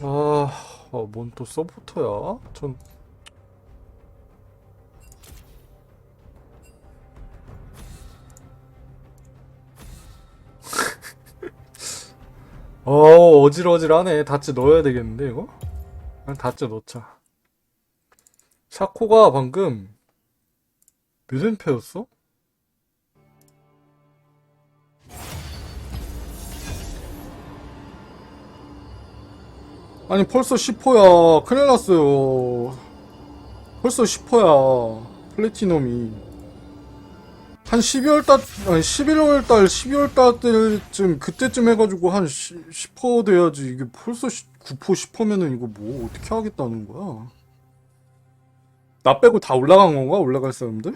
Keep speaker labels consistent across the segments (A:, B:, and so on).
A: 아, 아, 뭔또 서포터야? 전 어, 어질어질하네. 다치 넣어야 되겠는데, 이거? 그냥 다치 넣자. 샤코가 방금 몇 엠페였어? 아니 벌써 10호야. 큰일 났어요. 벌써 10호야. 플래티넘이. 한 12월달 아니 11월달 12월달쯤 그때쯤 해가지고 한 10, 호 돼야지. 이게 벌써 9포 10호면은 이거 뭐 어떻게 하겠다는 거야? 나 빼고 다 올라간 건가? 올라갈 사람들?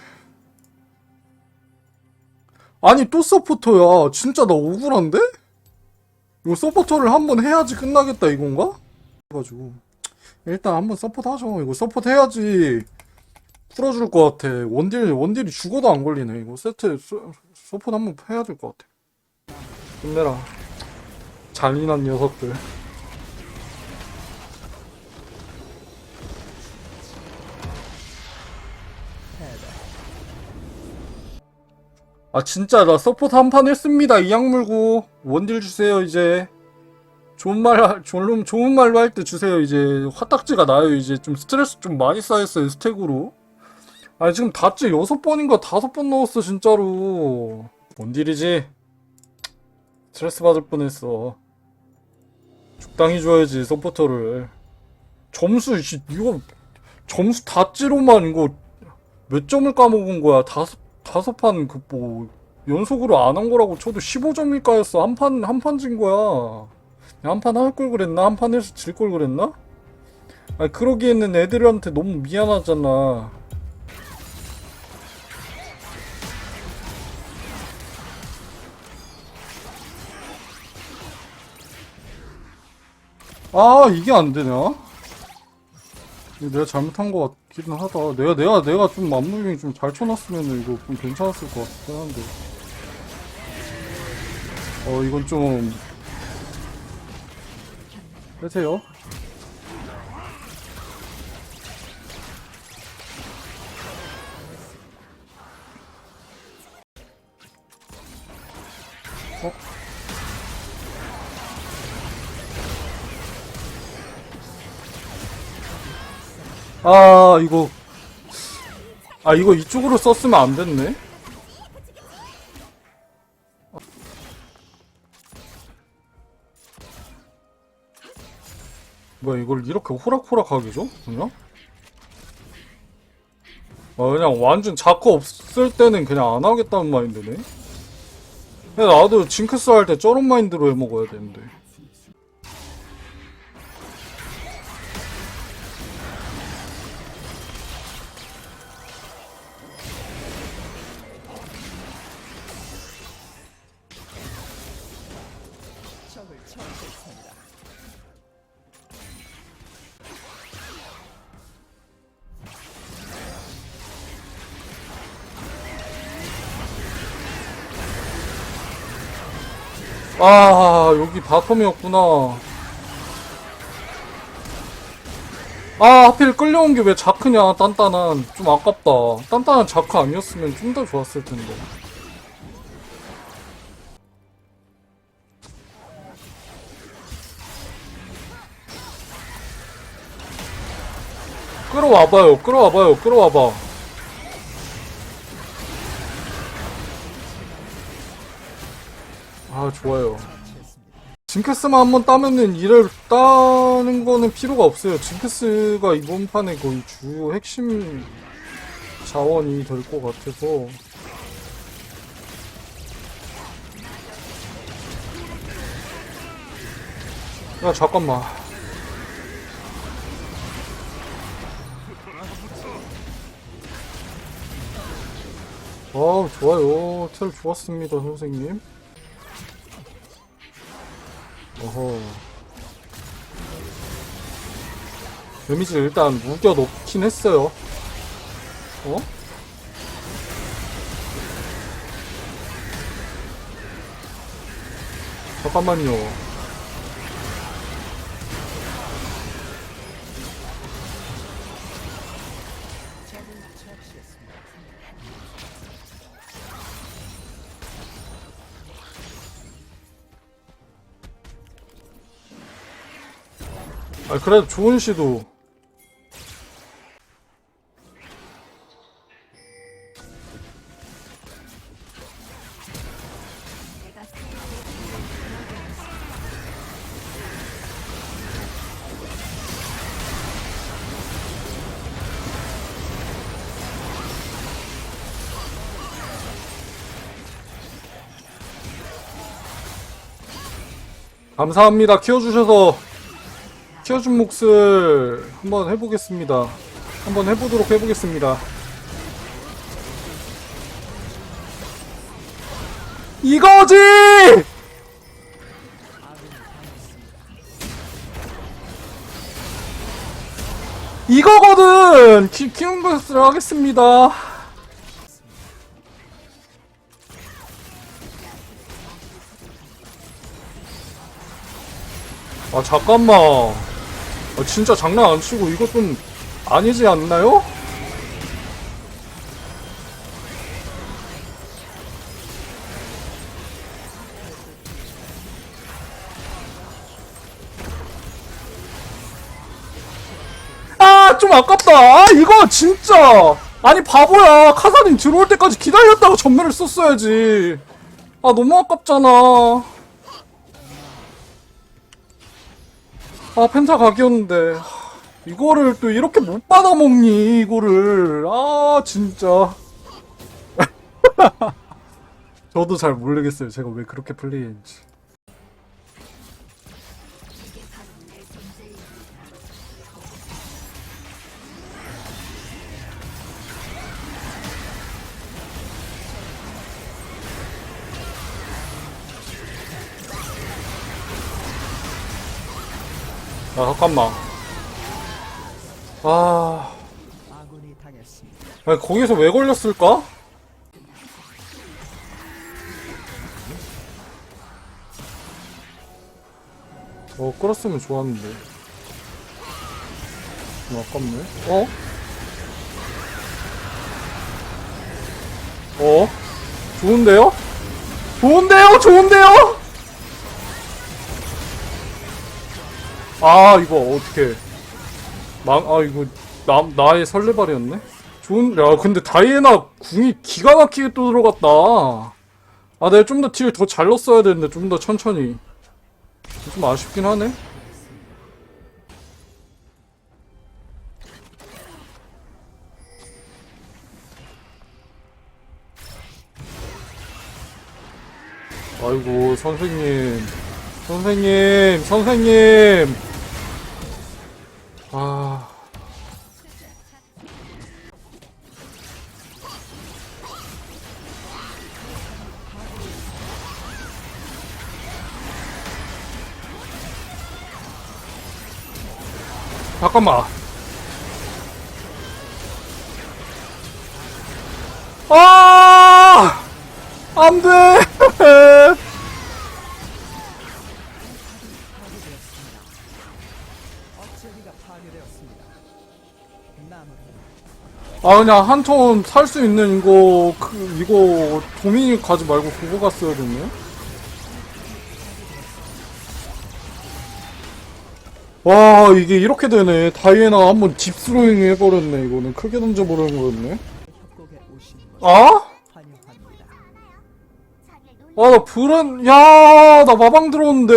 A: 아니 또 서포터야. 진짜 나 억울한데? 이거 서포터를 한번 해야지 끝나겠다 이건가? 해가지고. 일단 한번 서포트 하죠 이거 서포트 해야지 풀어줄 것 같아. 원딜 원딜이 죽어도 안 걸리네. 이거 세트 서, 서포트 한번 해야 될 것 같아. 힘내라. 잔인한 녀석들. 아 진짜 나 서포트 한 판 했습니다 이 약물고. 원딜 주세요 이제 좋은 말, 좋은, 좋은 말로 할 때 주세요. 이제 화딱지가 나요. 이제 좀 스트레스 좀 많이 쌓였어요. 스택으로. 아니, 지금 다찌 여섯 번인가 다섯 번 넣었어, 진짜로. 뭔 딜이지? 스트레스 받을 뻔했어. 적당히 줘야지, 서포터를. 점수, 씨, 이거, 점수 다찌로만 이거 몇 점을 까먹은 거야. 다섯, 다섯 판, 그, 뭐, 연속으로 안 한 거라고 쳐도 15점일까였어. 한 판, 한 판 진 거야. 한 판 할 걸 그랬나? 한판 해서 질 걸 그랬나? 아니 그러기에는 애들한테 너무 미안하잖아 아 이게 안 되냐? 내가 잘못한 것 같기는 하다 내가 내가 내가 좀 맘무빙 좀 잘 쳐놨으면 이거 좀 괜찮았을 것 같긴 한데 어 이건 좀 빼세요. 어? 아, 이거. 아, 이거 이쪽으로 썼으면 안 됐네? 뭐야 이걸 이렇게 호락호락하게 줘? 그냥? 아 그냥 완전 자크 없을 때는 그냥 안 하겠다는 마인드네 그냥 나도 징크스 할 때 저런 마인드로 해먹어야 되는데 아 여기 바텀이었구나. 아 하필 끌려온 게 왜 자크냐 단단한 좀 아깝다. 단단한 자크 아니었으면 좀 더 좋았을 텐데. 끌어와봐요 끌어와봐요 끌어와봐 아 좋아요. 징크스만 한번 따면은 이를 따는 거는 필요가 없어요. 징크스가 이번 판에 거의 주요 핵심 자원이 될 것 같아서. 야 잠깐만. 아 좋아요. 텔 좋았습니다 선생님 어허. 데미지를 일단 묶여 놓긴 했어요. 어? 잠깐만요. 그래도 좋은 시도. 감사합니다. 키워주셔서 키워준 몫을 한번 해보겠습니다 한번 해보도록 해보겠습니다 이거지! 이거거든! 키, 키운 것을 하겠습니다. 아, 잠깐만. 아, 진짜 장난 안 치고 좀 아니지 않나요? 아, 좀 아깝다. 아, 이거 진짜. 아니, 바보야. 카사님 들어올 때까지 기다렸다가 전멸을 썼어야지. 아, 너무 아깝잖아. 아, 펜타 각이었는데. 하, 이거를 또 이렇게 못 받아먹니, 이거를. 아, 진짜. 저도 잘 모르겠어요. 제가 왜 그렇게 플레이했는지. 아, 잠깐만. 아.
B: 아니,
A: 거기서 왜 걸렸을까? 어, 끌었으면 좋았는데. 좀 아깝네. 어? 어? 좋은데요? 좋은데요? 좋은데요? 아, 이거 어떻게. 망, 아, 이거, 나, 나의 설레발이었네? 좋은, 야, 근데 다이애나 궁이 기가 막히게 또 들어갔다. 아, 내가 좀 더 딜 더 잘 넣었어야 되는데, 좀 더 천천히. 좀 아쉽긴 하네. 아이고, 선생님. 선생님, 선생님. 잠깐만. 아! 안 돼! 아, 그냥 한턴살수 있는 이거, 그, 이거, 도미닉 가지 말고 그거 갔어야 됐네? 와, 이게 이렇게 되네. 다이애나 한번 딥스로잉 해버렸네, 이거는. 크게 던져버리는 거였네. 아?
B: 환영합니다.
A: 아, 나 브랜, 야, 나 마방 들어온데?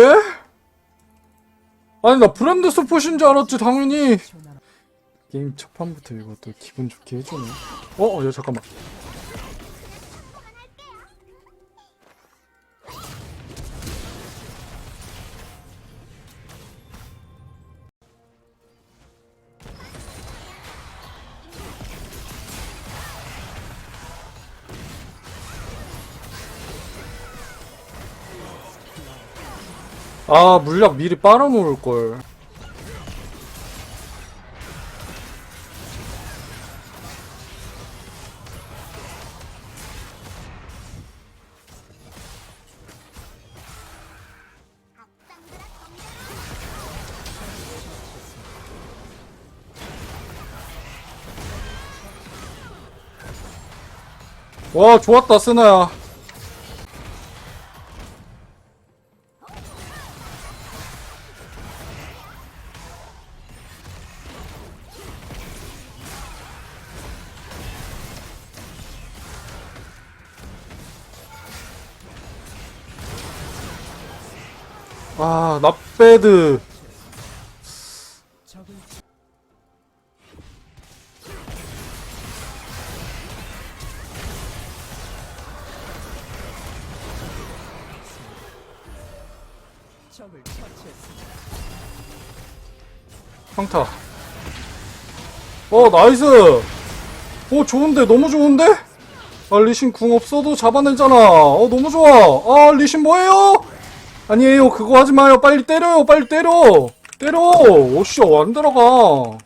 A: 아니, 나 브랜드 스포신 줄 알았지, 당연히. 게임 첫 판부터 이것도 기분 좋게 해주네. 어, 어, 야, 잠깐만. 아 물약 미리 빨아놓을걸. 와 좋았다 쓰나야. 아
B: 처치했습니다.
A: 평타 어 나이스 오 좋은데 너무 좋은데? 아 리신 궁 없어도 잡아내잖아 어 너무 좋아 아 리신 뭐예요? 아니에요 그거 하지 마요. 빨리 때려요 빨리 때려. 때려. 오씨 안 들어가.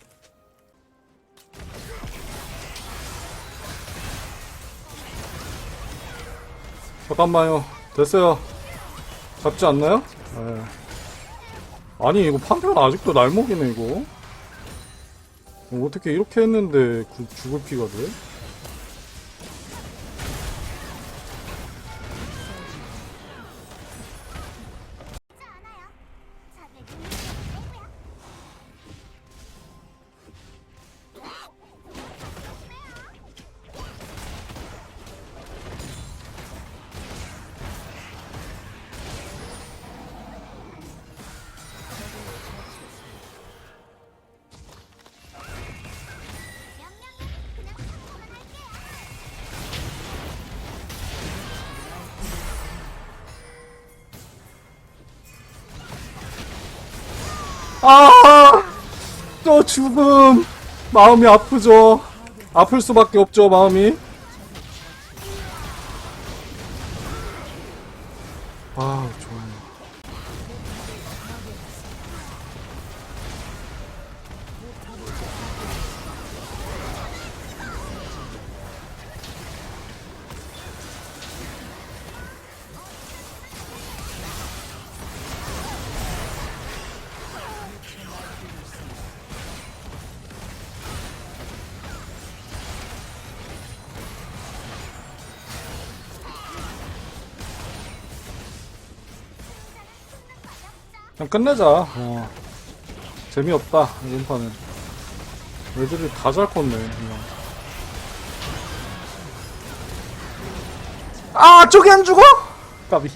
A: 잠깐만요. 됐어요. 잡지 않나요? 네. 아니 이거 판테온 아직도 날먹이네 이거. 어, 어떻게 이렇게 했는데 구- 죽을 피가 돼? 아! 또 죽음! 마음이 아프죠. 아플 수밖에 없죠, 마음이. 그냥 끝내자. 어. 재미없다, 이번 판은. 애들이 다잘 컸네, 그냥. 아, 저기 안 죽어? 까비.